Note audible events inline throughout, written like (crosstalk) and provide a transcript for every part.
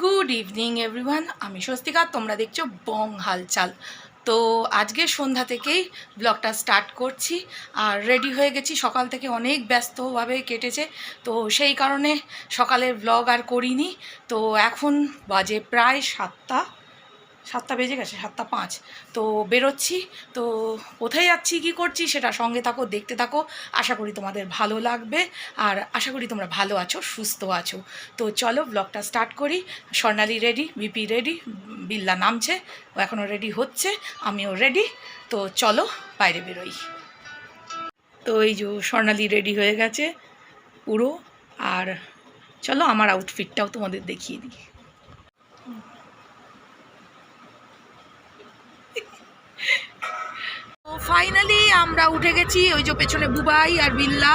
Good evening everyone আমি স্বস্তিকা, তোমরা দেখছ বং হালচাল। তো আজকে সন্ধ্যা থেকেই ব্লগটা স্টার্ট করছি। আর রেডি হয়ে গেছি, সকাল থেকে অনেক ব্যস্তভাবে কেটেছে। তো সেই কারণে সকালের ব্লগ আর করিনি। তো এখন বাজে প্রায় সাতটা। সাতটা বেজে গেছে, সাতটা পাঁচ। তো বেরোচ্ছি, তো কোথায় যাচ্ছি, কী করছি সেটা সঙ্গে থাকো, দেখতে থাকো। আশা করি তোমাদের ভালো লাগবে, আর আশা করি তোমরা ভালো আছো, সুস্থ আছো। তো চলো ব্লগটা স্টার্ট করি। স্বর্ণালী রেডি বিপি রেডি বিল্লা নামছে, ও এখনও রেডি হচ্ছে, আমিও রেডি তো চলো বাইরে বেরোই। তো এই যে স্বর্ণালী রেডি হয়ে গেছে, পুরো। আর চলো আমার আউটফিটটাও তোমাদের দেখিয়ে দিই তো ফাইনালি আমরা উঠে গেছি ওই যে পেছনে বুবাই আর বিল্লা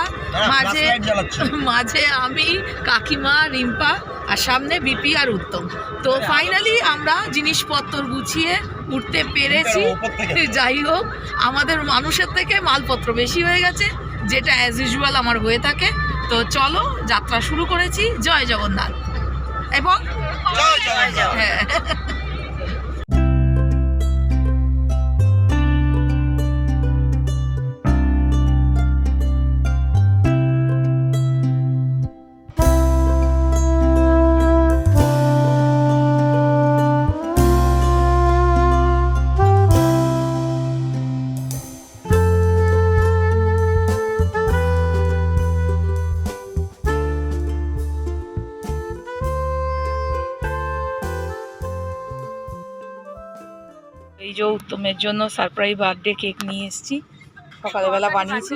মাঝে (laughs) মাঝে আমি কাকিমা রিম্পা আর সামনে বিপি আর উত্তম। তো ফাইনালি আমরা জিনিসপত্র গুছিয়ে উঠতে পেরেছি। (laughs) যাই হোক আমাদের মানুষের থেকে মালপত্র বেশি হয়ে গেছে যেটা অ্যাজ ইউজুয়াল আমার হয়ে থাকে। তো চলো যাত্রা শুরু করেছি। জয় জগন্নাথ। এবং হ্যাঁ। যে উত্তমের জন্য সারপ্রাইজ বার্থডে কেক নিয়ে এসেছি। সকালবেলা বানিয়েছি।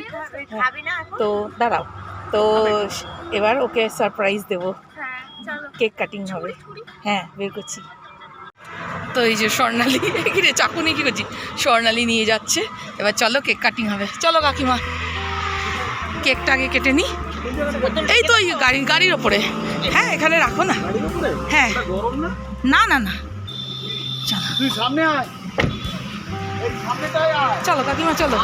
তো দাঁড়াও। তো এবার ওকে সারপ্রাইজ দেবো। কেক কাটিং হবে। হ্যাঁ বের করছি। তো এই যে স্বর্ণালী কিরে চাকুনি কি করছি স্বর্ণালী নিয়ে যাচ্ছে। এবার চলো কেক কাটিং হবে। চলো কাকিমা কেকটা আগে কেটে নি। এই তো গাড়ি, গাড়ির ওপরে। হ্যাঁ এখানে রাখো না। হ্যাঁ। না না না। চলো। সামনে আয়। চলো কাকিমা চলো।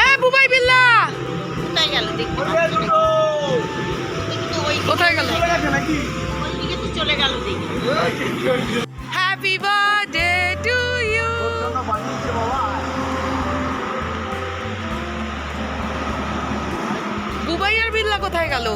এ বুবাই বিল্লা! কোথায় গেল? দেখব না কিন্তু ওই কোথায় গেল? চলে গেল happy birthday to you. Bubai আর বিল্লা কোথায় গেল?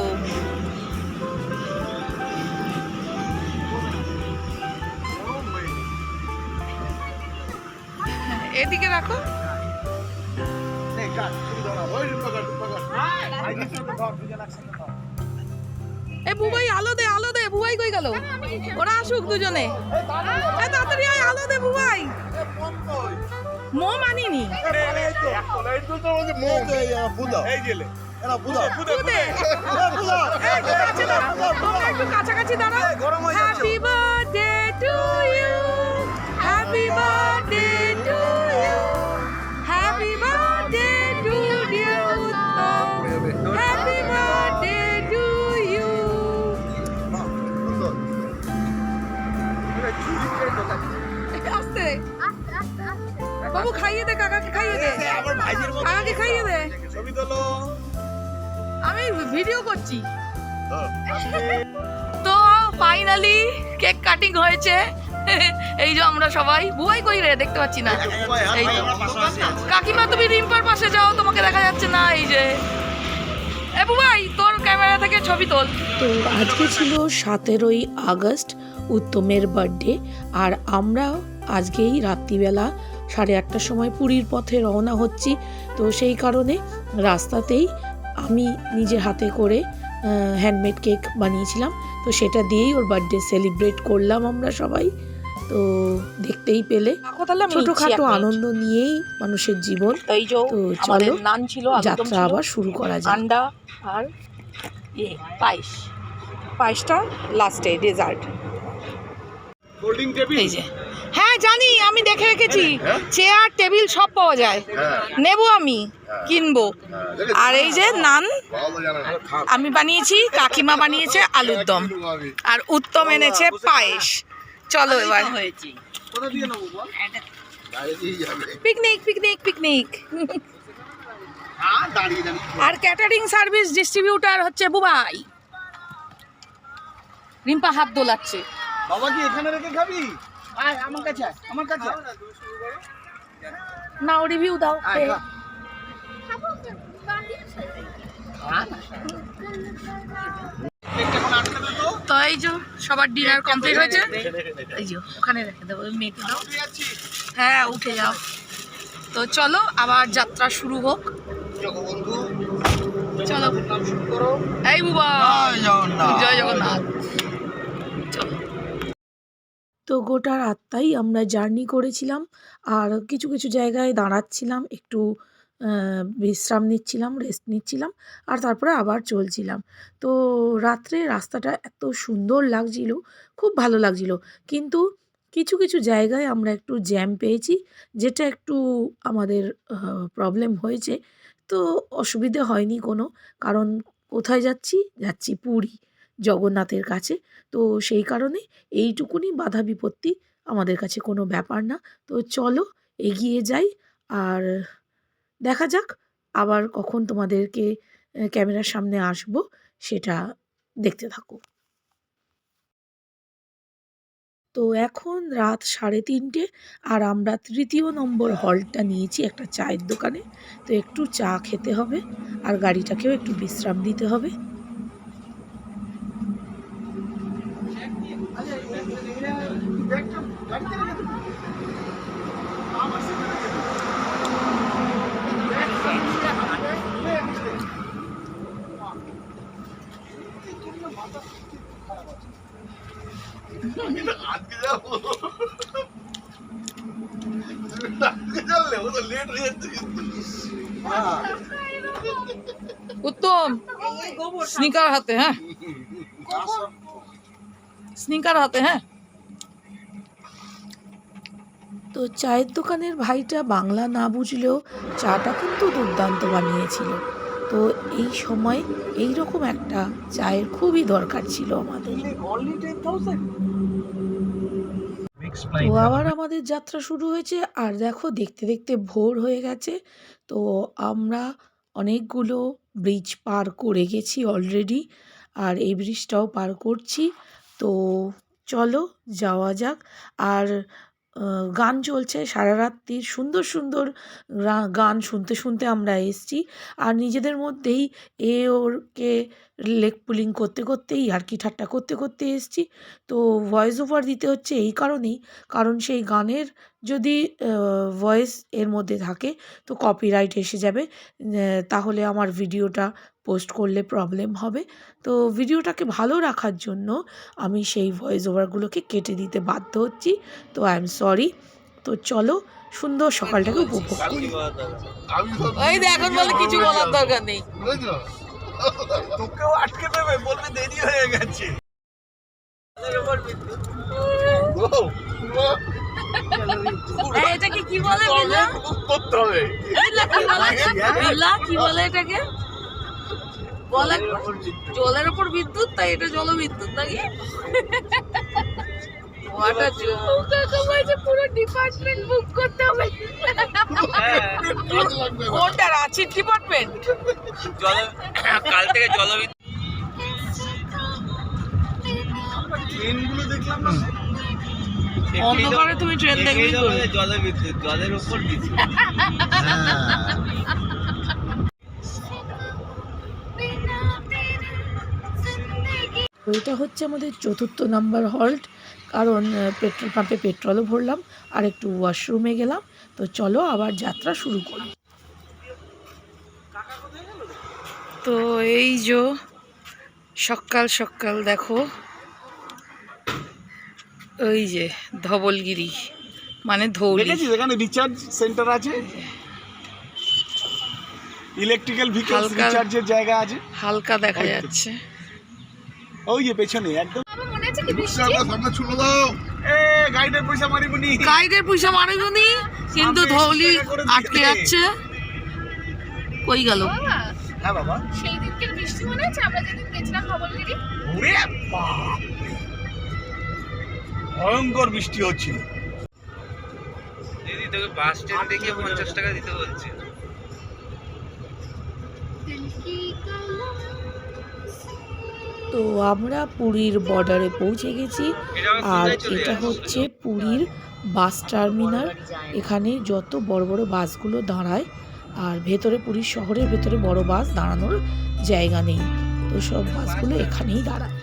একসাথে ধর। এ বুবাই, আলো দে আলো দে, বুবাই কই গেল ওরা আসুক দুজনে এ তাড়াতাড়ি আয়, আলো দে, বুবাই। তোমরা একটু কাছাকাছি দাঁড়াও হয়ে। Happy birthday to you happy birthday হয়েছে। (laughs) এই যে আমরা সবাই। বুয়াই কই রে? দেখতে পাচ্ছি না। কাকিমা, তুমি রিম্পার পাশে যাও, তোমাকে দেখা যাচ্ছে না, এই যে। এ বুবাই তোর ক্যামেরা থেকে ছবি তোল। তো আজকে ছিল সতেরোই আগস্ট, উত্তমের বার্থডে, আর আমরা আজকেই রাত্রিবেলা সাড়ে আটটার সময় পুরীর পথে রওনা হচ্ছি। তো সেই কারণে রাস্তাতেই আমি নিজের হাতে করে হ্যান্ডমেড কেক বানিয়েছিলাম। তো সেটা দিয়েই ওর বার্থডে সেলিব্রেট করলাম আমরা সবাই। তো দেখতেই পেলে। ছোটখাটো আনন্দ নিয়েই মানুষের জীবন। তো চলো যাত্রা আবার শুরু করা যায় আন্ডা আর ইয়ে পায়েস। পায়েসটা লাস্টে ডেজার্ট এই যে। হ্যাঁ জানি আমি দেখে রেখেছি। হ্যাঁ? চেয়ার টেবিল সব পাওয়া যায়। নেব আমি কিনবো। আর এই যে নান আমি বানিয়েছি কাকিমা বানিয়েছে আলুর দম। আর উত্তম এনেছে পায়েস। চলো এবার। পিকনিক পিকনিক পিকনিক আর ক্যাটারিং সার্ভিস ডিস্ট্রিবিউটার হচ্ছে বুবাই। রিম্পা হাত দোলাচ্ছে। বাবা কি এখানে রেখে খাবি? আয় আমার কাছে আমার কাছে। নাও রিভিউ দাও তো। এই যে সবার ডিনার কমপ্লিট হয়েছে। এই যে ওখানে রেখে দেবো মেয়েকে দাও। হ্যাঁ উঠে যাও। তো চলো আবার যাত্রা শুরু হোক। চলো। নাম শুরু করো। এই বুবা। জগন্নাথ। জয় জগন্নাথ। চলো। তো গোটা রাতটাই আমরা জার্নি করেছিলাম আর কিছু কিছু জায়গায় দাঁড়াচ্ছিলাম, একটু বিশ্রাম নিচ্ছিলাম রেস্ট নিচ্ছিলাম আর তারপরে আবার চলছিলাম। তো রাত্রে রাস্তাটা এত সুন্দর লাগছিল, খুব ভালো লাগছিল। কিন্তু কিছু কিছু জায়গায় আমরা একটু জ্যাম পেয়েছি, যেটা একটু আমাদের প্রবলেম হয়েছে। তো অসুবিধে হয়নি কোনো, কারণ কোথায় যাচ্ছি? যাচ্ছি পুরী। জগন্নাথের কাছে। তো সেই কারণে এইটুকুনি বাধা বিপত্তি আমাদের কাছে কোনো ব্যাপার না। তো চলো, এগিয়ে যাই। আর দেখা যাক, আবার কখন তোমাদেরকে ক্যামেরার সামনে আসব, সেটা দেখতে থাকো। তো এখন রাত সাড়ে তিনটে, আর আমরা তৃতীয় নম্বর হলটা নিয়েছি একটা চায়ের দোকানে। তো একটু চা খেতে হবে, আর গাড়িটাকেও একটু বিশ্রাম দিতে হবে ব্যাগটা গাড়িতে রেখে দে। আমার সাথে রেখে দে। ব্যাগটা নে, রেখে দে। আজকে যাব আজকে জানলে ও তো লেট হয়ে যাচ্ছে কিন্তু হ্যাঁ উত্তম স্নিকার হাতে হ্যাঁ? স্নিকার হাতে হ্যাঁ? তো চায়ের দোকানের ভাইটা বাংলা না বুঝলেও চাটা কিন্তু দুর্দান্ত বানিয়েছিল। তো এই সময় এই রকম একটা চায়ের খুবই দরকার ছিল আমাদের। Only 10,000 তো আবার আমাদের যাত্রা শুরু হয়েছে। আর দেখো দেখতে দেখতে ভোর হয়ে গেছে। তো আমরা অনেকগুলো ব্রিজ পার করে গেছি অলরেডি আর এই ব্রিজটাও পার করছি। তো চলো যাওয়া যাক। আর গান চলছে সারা রাত্রির সুন্দর সুন্দর গান শুনতে শুনতে আমরা এসছি। আর নিজেদের মধ্যেই এ ওরকে লেগ পুলিং করতে, করতেই আর কি ঠাট্টা করতে করতে এসছি। তো ভয়েস ওভার দিতে হচ্ছে এই কারণেই। কারণ সেই গানের যদি ভয়েস এর মধ্যে থাকে, তো কপিরাইট এসে যাবে। তাহলে আমার ভিডিওটা পোস্ট করলে প্রবলেম হবে। তো ভিডিওটাকে ভালো রাখার জন্য আমি সেই ভয়েস ওভারগুলোকে কেটে দিতে বাধ্য হচ্ছি। তো আই এম সরি তো চলো সুন্দর সকালটাকে উপভোগ করি। আমি ওই দেখ এখন বলে কিছু বলার দরকার নেই। তোকেও আটকে দেবে বলবে দেরি হয়ে গেছে। এটাকে কি বলে কি বলে এটাকে? বলে জলের উপর বিদ্যুৎ। তাই এটা জলবিদ্যুৎ নাকি. পুরো ডিপার্টমেন্ট বুক করতে হবে। কাজ লাগবে না। কোনটা রাঁচির ডিপার্টমেন্ট কাল থেকে জলবিদ্যুৎ। ট্রেনগুলো দেখলাম না? অন্ধকারে তুমি ট্রেন দেখবে? জলের উপর বিদ্যুৎ। এটা হচ্ছে আমাদের চতুর্থ নাম্বার হল্ট কারণ পেট্রোল পাম্পে পেট্রোলও ভরলাম আর একটু ওয়াশরুমে গেলাম। তো চলো আবার যাত্রা শুরু করি। তো এই যে সকাল সকাল দেখো ওই যে ধবলগিরি মানে ধৌলি। এখানে রিচার্জ সেন্টার আছে? ইলেকট্রিক্যাল ভেহিকলস হালকা- রিচার্জের জায়গা আছে। হালকা দেখা যাচ্ছে। ওই যে পেছনে একদম। গাইডের পয়সা মারিবনি। গাইডের পয়সা কিন্তু ধৌলি আটকে যাচ্ছে। কই গেল? হ্যাঁ বাবা। সেই দিনকের বৃষ্টি মনে আছে? আমরা যেদিন গেছিলাম ধবলগিরি ওরে বাপ ভয়ঙ্কর বৃষ্টি হচ্ছিল দিদি তোকে বাস স্ট্যান্ড দেখিয়ে পঞ্চাশ টাকা দিতে বলছে। তো আমরা পুরীর বর্ডারে পৌঁছে গেছি। আর এটা হচ্ছে পুরীর বাস টার্মিনাল এখানে যত বড় বড় বাসগুলো দাঁড়ায়, আর ভেতরে পুরীর শহরের ভেতরে বড় বাস দাঁড়ানোর জায়গা নেই। তো সব বাসগুলো এখানেই দাঁড়ায়।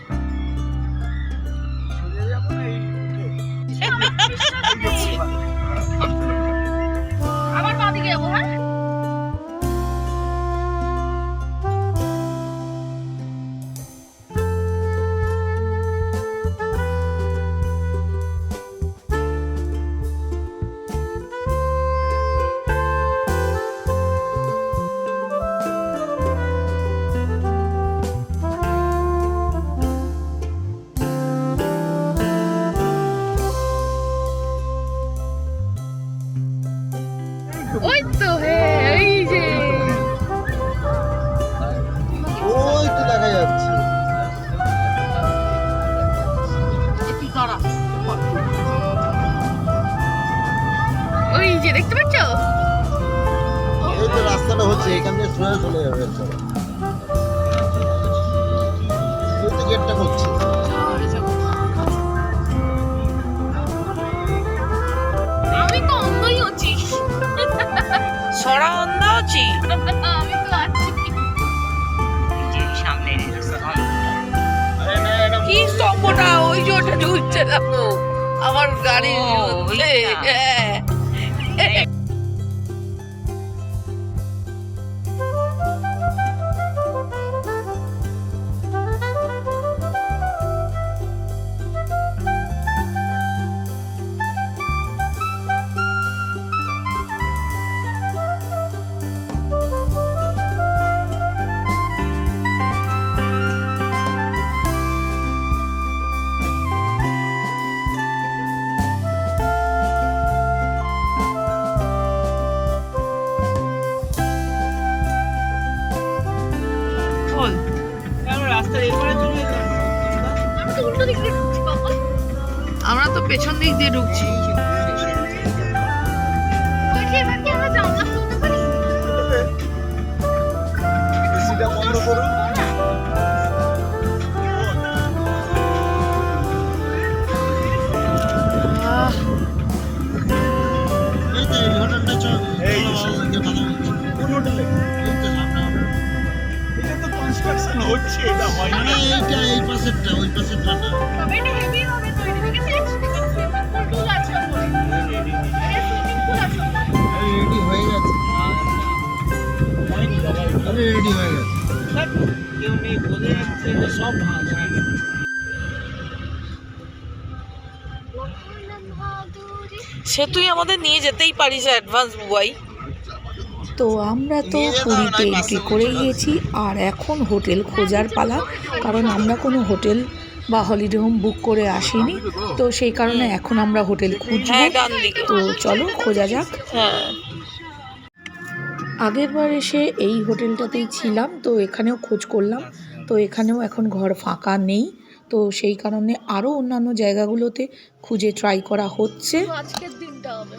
হচ্ছে এখান দিয়ে সোজা চলে যাবে গেটটা করছে। আমি তো অন্ধই হচ্ছি। সরা অন্ধ আছি আমি তো আছি সামনে না এটা কি স্তম্ভটা? ওই যে ওটা ঢুকছে দেখো। আমার গাড়ি হ্যাঁ। পেছন দিক দিয়ে ঢুকছি। রেডি হয়ে গেছে। কেউ নেই বোঝা যাচ্ছে যে সব সে তুই আমাদের নিয়ে যেতেই পারিস অ্যাডভান্স বুয়াই তো আমরা তো পুরীতে এন্ট্রি করে গিয়েছি আর এখন হোটেল খোঁজার পালা কারণ আমরা কোনো হোটেল বা হলিডে হোম বুক করে আসিনি। তো সেই কারণে এখন আমরা হোটেল খুঁজবো। তো চলো খোঁজা যাক। আগের বার এসে এই হোটেলটাতেই ছিলাম তো এখানেও খোঁজ করলাম। তো এখানেও এখন ঘর ফাঁকা নেই। তো সেই কারণে আরও অন্যান্য জায়গাগুলোতে খুঁজে ট্রাই করা হচ্ছে। আজকের দিনটা হবে।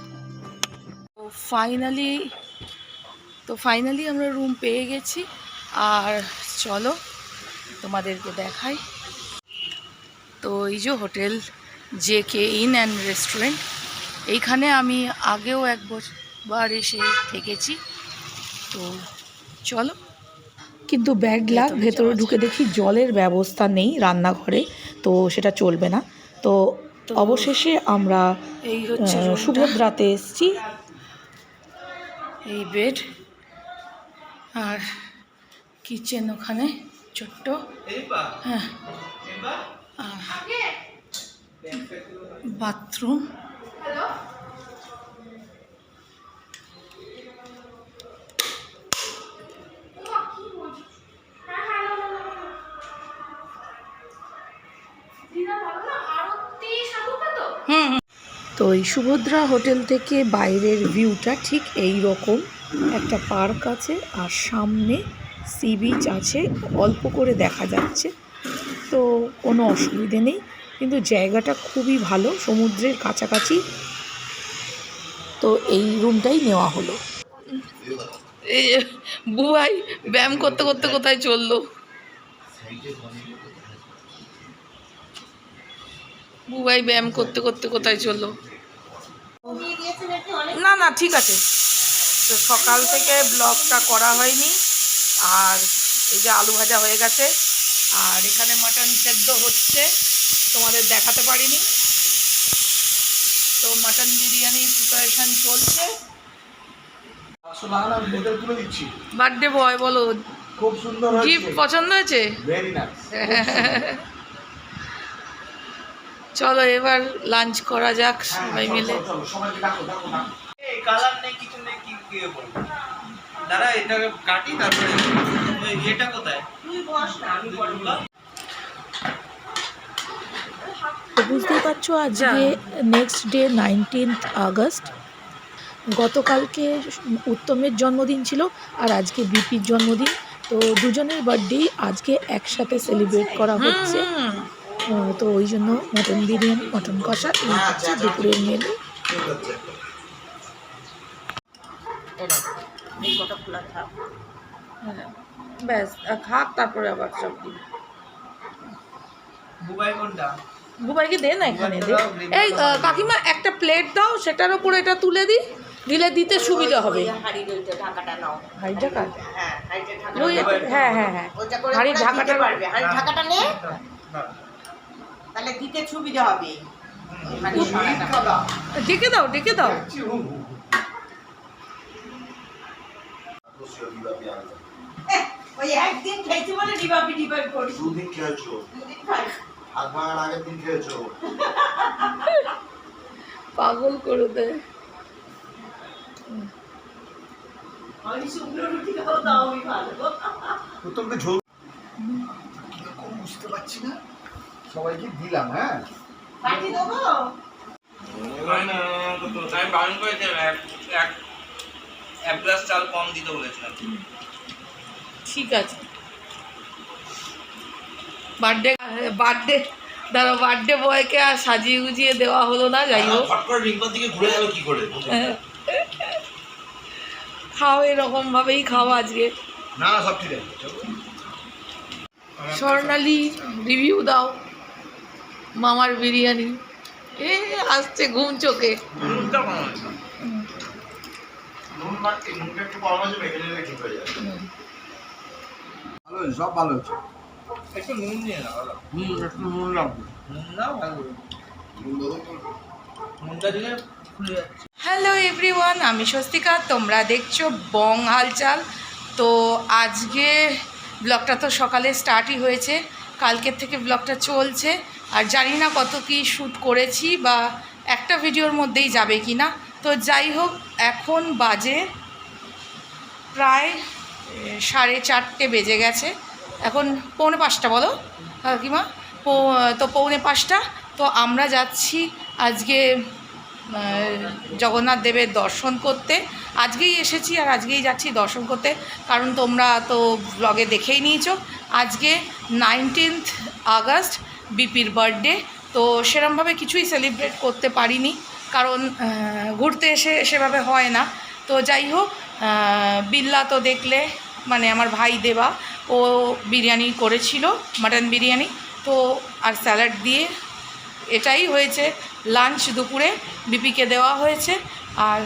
তো ফাইনালি তো ফাইনালি আমরা রুম পেয়ে গেছি। আর চলো তোমাদেরকে দেখাই। তো এই যে hotel J K inn and restaurant এইখানে আমি আগেও এক বছর এসে থেকেছি। তো চলো। কিন্তু ব্যাড লাক ভেতরে ঢুকে দেখি জলের ব্যবস্থা নেই রান্নাঘরে তো সেটা চলবে না। তো তো অবশেষে আমরা এই হচ্ছে সুভদ্রাতে এসছি। এই বেড আর কিচেন ওখানে ছোট্ট। হ্যাঁ। আর বাথরুম। তো এই সুভদ্রা হোটেল থেকে বাইরের ভিউটা ঠিক এই রকম। একটা পার্ক আছে আর সামনে সি বিচ আছে, অল্প করে দেখা যাচ্ছে। তো কোনো অসুবিধে নেই, কিন্তু জায়গাটা খুবই ভালো, সমুদ্রের কাছাকাছি। তো এই রুমটাই নেওয়া হলো। বুবাই ব্যায়াম করতে করতে কোথায় চলল? বুবাই ব্যায়াম করতে করতে কোথায় চলল? না না ঠিক আছে। তো সকাল থেকে ব্লগটা করা হয়নি। আর এই যে আলু ভাজা হয়ে গেছে। আর এখানে মাটন সেদ্ধ হচ্ছে। তোমাদের দেখাতে পারিনি। তো মাটন বিরিয়ানি প্রিপারেশন চলছে। বার্থডে বয় বলো। খুব সুন্দর গিফট পছন্দ হয়েছে? ভেরি নাইস (laughs) চলো এবার লাঞ্চ করা যাক সবাই মিলে। সবাইকে ডাকো ডাকো ডাকো এই কালার নেই কিছু নেই কি কি বলব? দাঁড়া এটা কাটি তারপরে ওই এটা কোথায়? তুই বস না আমি বলব তো বুঝতেই পারছ আজকে নেক্সট ডে নাইনটিন্থ আগস্ট। গতকালকে উত্তমের জন্মদিন ছিল আর আজকে বিপির জন্মদিন। তো দুজনের বার্থডে আজকে একসাথে সেলিব্রেট করা হচ্ছে। তো ওই জন্য মটন বিরিয়ানি মটন কষা এই হচ্ছে দুপুরের মেনু এরকম এই কটা খোলা থাক। হ্যাঁ। ব্যাস খাক তারপরে আবার সব দিন। বুবাইকে দে না এখানে দে। এই কাকিমা একটা প্লেট দাও সেটার উপর এটা তুলে দিই দিলে দিতে সুবিধা হবে। ঢাকা? হ্যাঁ হ্যাঁ হ্যাঁ হ্যাঁ। ঢাকাটা পারবে। হাঁড়ির ঢাকাটা নে। না তাহলে দিতে সুবিধা হবে। ডেকে দাও ডেকে দাও। ওই একদিন খেয়েছি বলে ডিবাবি ডিবাবি করি দুদিন খেয়েছো। দুদিন খাই হাত আগের দিন খেয়েছো। পাগল করে দেয় আমি শুকনো রুটি খাব তাও আমি ভালো। ঝোল বুঝতে পারছি না। সবাইকে দিলাম হ্যাঁ? পাঠিয়ে দেবো? আমি বারণ করেছিলাম এক এক এক গ্লাস চাল কম দিতে বলেছিলাম। ঠিক আছে। বার্থডে বার্থডে ধরো বার্থডে বয়কে আর সাজিয়ে গুজিয়ে দেওয়া হলো না যাই হোক। ঘুরে গেল কি করে? খাও এরকম ভাবেই খাও আজকে। না সব ঠিক আছে স্বর্ণালী রিভিউ দাও। মামার বিরিয়ানি। এ আসছে ঘুম চোখে। হয়ে সব ভালো একটু নুন নিয়ে হুম একটু নুন লাগবে। নুন ভালো? নুনটা দিলে খুলে যাচ্ছে। হ্যালো এভরিওয়ান আমি স্বস্তিকা তোমরা দেখছ বং হালচাল। তো আজকে ব্লগটা তো সকালে স্টার্টই হয়েছে কালকের থেকে ব্লগটা চলছে। আর জানি না কত কি শ্যুট করেছি বা একটা ভিডিওর মধ্যেই যাবে কি না। তো যাই হোক, এখন বাজে প্রায় সাড়ে চারটে বেজে গেছে। এখন পৌনে পাঁচটা বলো। কাকিমা পৌ- তো পৌনে পাঁচটা। তো আমরা যাচ্ছি আজকে জগন্নাথ দেবের দর্শন করতে। আজকেই এসেছি আর আজকেই যাচ্ছি দর্শন করতে। কারণ তোমরা তো ব্লগে দেখেই নিয়েছো। আজকে নাইনটিন্থ আগস্ট বিপির বার্থডে তো সেরমভাবে কিছুই সেলিব্রেট করতে পারিনি। কারণ ঘুরতে এসে সেভাবে হয় না। তো যাই হোক বিল্লা তো দেখলে মানে আমার ভাই দেবা, ও বিরিয়ানি করেছিল মাটন বিরিয়ানি। তো আর স্যালাড দিয়ে এটাই হয়েছে। লাঞ্চ দুপুরে বিপিকে দেওয়া হয়েছে। আর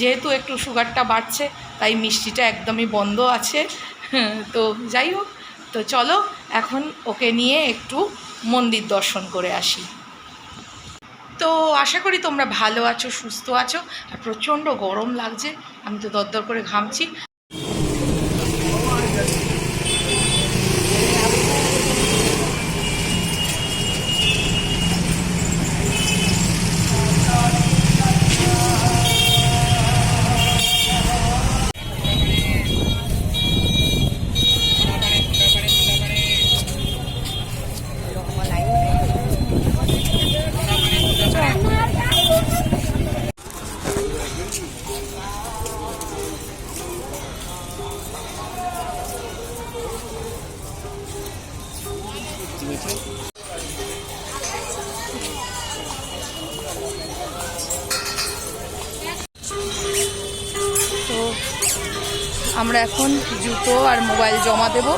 যেহেতু একটু সুগারটা বাড়ছে, তাই মিষ্টিটা একদমই বন্ধ আছে। তো যাই হোক, তো চলো এখন ওকে নিয়ে একটু মন্দির দর্শন করে আসি। তো আশা করি তোমরা ভালো আছো, সুস্থ আছো। আর প্রচণ্ড গরম লাগছে। আমি তো দরদর করে ঘামছি। তো আমরা এখন জুতো আর মোবাইল জমা দেব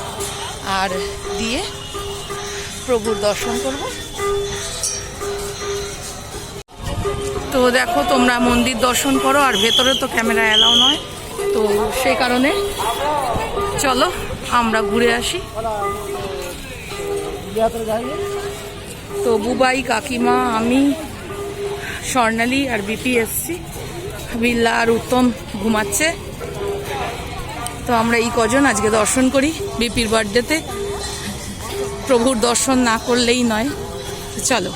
আর দিয়ে প্রভুর দর্শন করব। তো দেখো, তোমরা মন্দির দর্শন করো, আর ভেতরে তো ক্যামেরা অ্যালাউ নয়। তো সেই কারণে চলো, আমরা ঘুরে আসি। তো বুবাই, কাকিমা, আমি, স্বর্ণালী আর বিপি এসছি। বিল্লা আর উত্তম ঘুমাচ্ছে। তো আমরা এই কজন আজকে দর্শন করি বিপির বার্থডেতে প্রভুর দর্শন না করলেই নয়। চলো।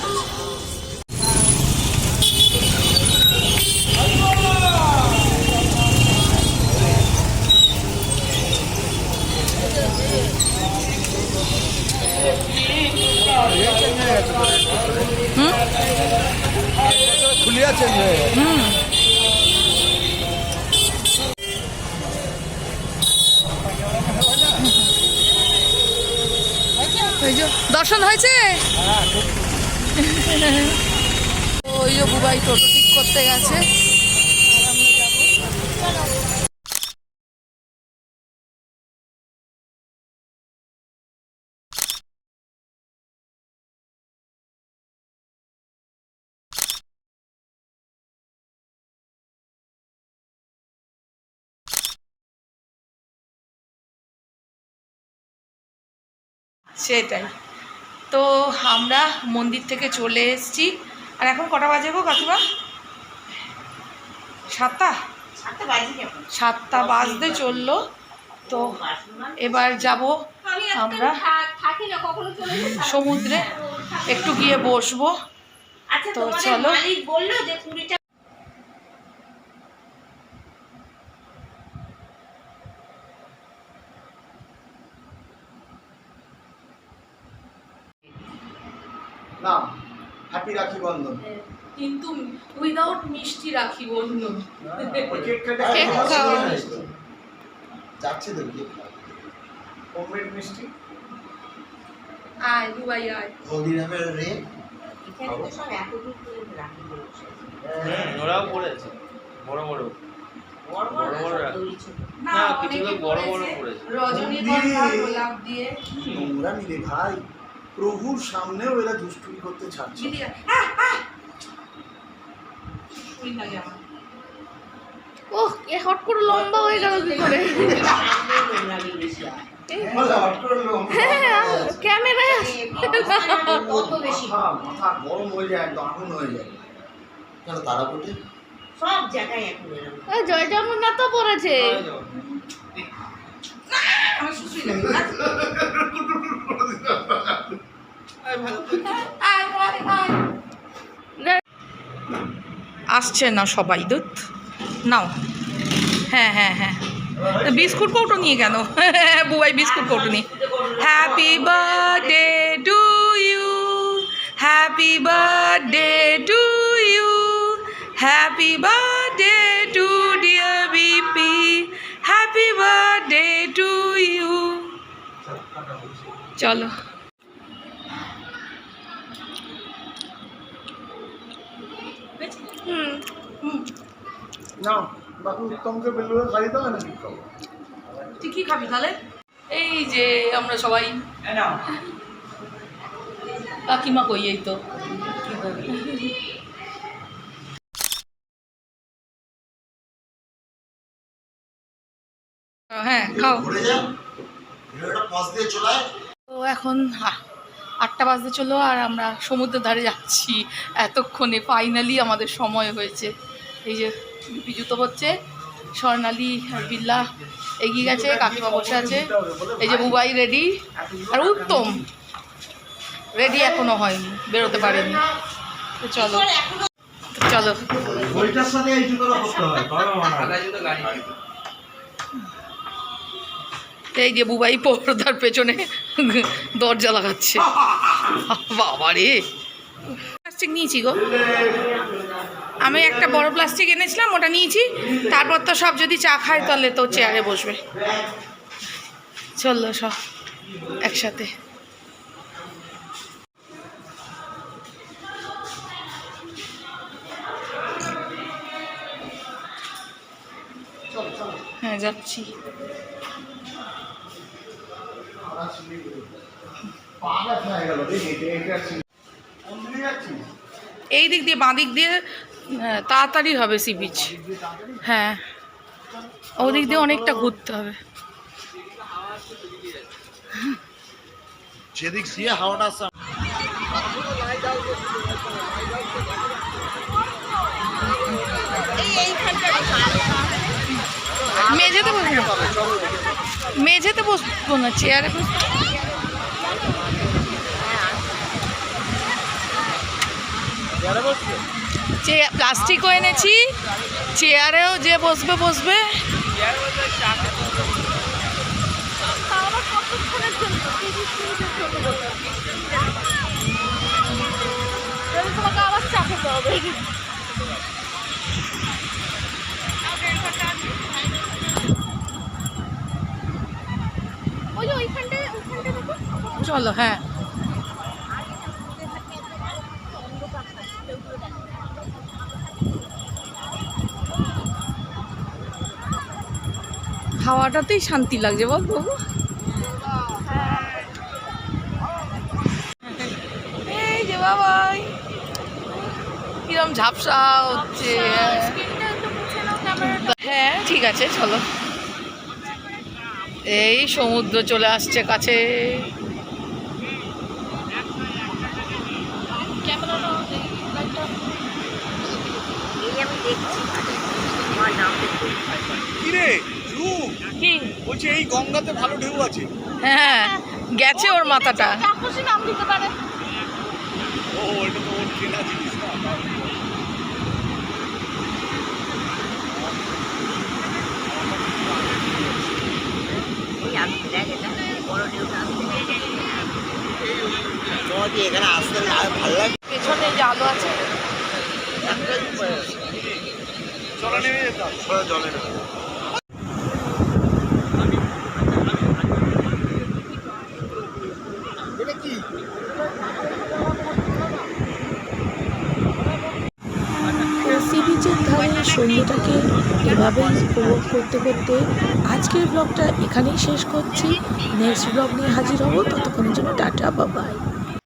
সেটাই। তো আমরা মন্দির থেকে চলে এসেছি। আর এখন কটা বাজে গো কাকিমা? সাতটা? সাতটা বাজতে চলল। তো এবার যাব আমরা। থাকি না কখনো চলে যাই। সমুদ্রে একটু গিয়ে বসবো। আচ্ছা তো চলো। মালিক বলল যে কুড়িটা না হ্যাপি রাখি বন্ধন। কিন্তু উইদাউট মিষ্টি রাখি বন্ধু ওই কেক কেটে যাচ্ছে তো কেক হোমমেড মিষ্টি? আয় দুবাই আয়। হলদিরামের রে এখানে তো সব এত করে রাখি বলছে ওরাও পড়েছে। বড় বড়। বড় না, রাখি। কিছু। রজনীগন্ধা গোলাপ দিয়ে। নোংরা নিলে ভাই। প্রভুর সামনেও এরা দুষ্টুমি করতে ছাড়ছে। ওহ এ হট করে লম্বা হয়ে গেল কি করে? হয়। বলে, হট করে লোম। ক্যামেরায় মাথা গরম হয়ে যায় একদম আগুন হয়ে যায়। কেন তারাপীঠে? সব জায়গায় এখন জয় জগন্নাথ তো পড়েছে। আমার (laughs) লাগে না। আয়, আয়, আয়। আসছে না সবাই, দুধ? নাও। হ্যাঁ হ্যাঁ হ্যাঁ। বিস্কুট কৌটো নিয়ে কেন? (laughs) বুবাই বিস্কুট কৌটো নিয়ে। Happy birthday to you happy birthday to you happy birthday to dear Bipi happy birthday to you চলো। না বাকি উত্তমকে বেলুড়ে খাই দাও না তুই কি খাবি তাহলে? এই যে আমরা সবাই। কাকিমা কই এই তো? হ্যাঁ খাও। তো এখন আটটা বাজতে চলো আর আমরা সমুদ্রের ধারে যাচ্ছি। এতক্ষণে ফাইনালি আমাদের সময় হয়েছে। এই যে বিপি জুতো হচ্ছে স্বর্ণালী বিল্লা এগিয়ে গেছে কাকিমা বসে আছে। এই যে বুবাই রেডি আর উত্তম রেডি এখনও হয়নি বেরোতে পারেনি। চলো চলো। এই যে বুবাই পর্দার পেছনে দরজা লাগাচ্ছে। বাবা রে প্লাস্টিক নিয়েছি গো। আমি একটা বড় প্লাস্টিক এনেছিলাম ওটা নিয়েছি। তারপর তো সব যদি চা খায় তাহলে তো চেয়ারে বসবে। চলল সব একসাথে। হ্যাঁ যাচ্ছি। এই দিক দিয়ে বাঁ দিক দিয়ে আহ, তাড়াতাড়ি হবে সি বিচ হ্যাঁ ওদিক দিয়ে অনেকটা ঘুরতে হবে। যেদিক দিয়ে হাওয়াটা মেঝেতে বসবো। মেঝেতে বসবো না চেয়ারে বসবো। চেয়ার প্লাস্টিকও এনেছি চেয়ারেও যে বসবে বসবে। চলো আবার কতক্ষণের জন্য তিরিশ মিনিটের জন্য বলতে তাহলে তোমাকে আবার চা খেতে হবে ওই যে ওইখানটায় ওইখানটায় দেখো চলো হ্যাঁ হাওয়াটাতেই শান্তি লাগছে, বল বাবু, এই বাবাই কিরম ঝাপসা হচ্ছে। হ্যাঁ ঠিক আছে, চলো। এই সমুদ্র চলে আসছে কাছে। ধ্রুব কি বলছি এই গঙ্গাতে ভালো ঢেউ আছে। হ্যাঁ গেছে ওর মাথাটা। খুশি নাম দিতে পারে। ও এটা তো ওর চেনা জিনিস না পেছনে যে আলো আছে। চলো নেমে যেতাম। জলে না তো সি বিচের ধারে সন্ধ্যেটাকে এভাবেই উপভোগ করতে করতে আজকের ব্লগটা এখানেই শেষ করছি। নেক্সট ব্লগ নিয়ে হাজির হব। ততক্ষণের জন্য টাটা বাবাই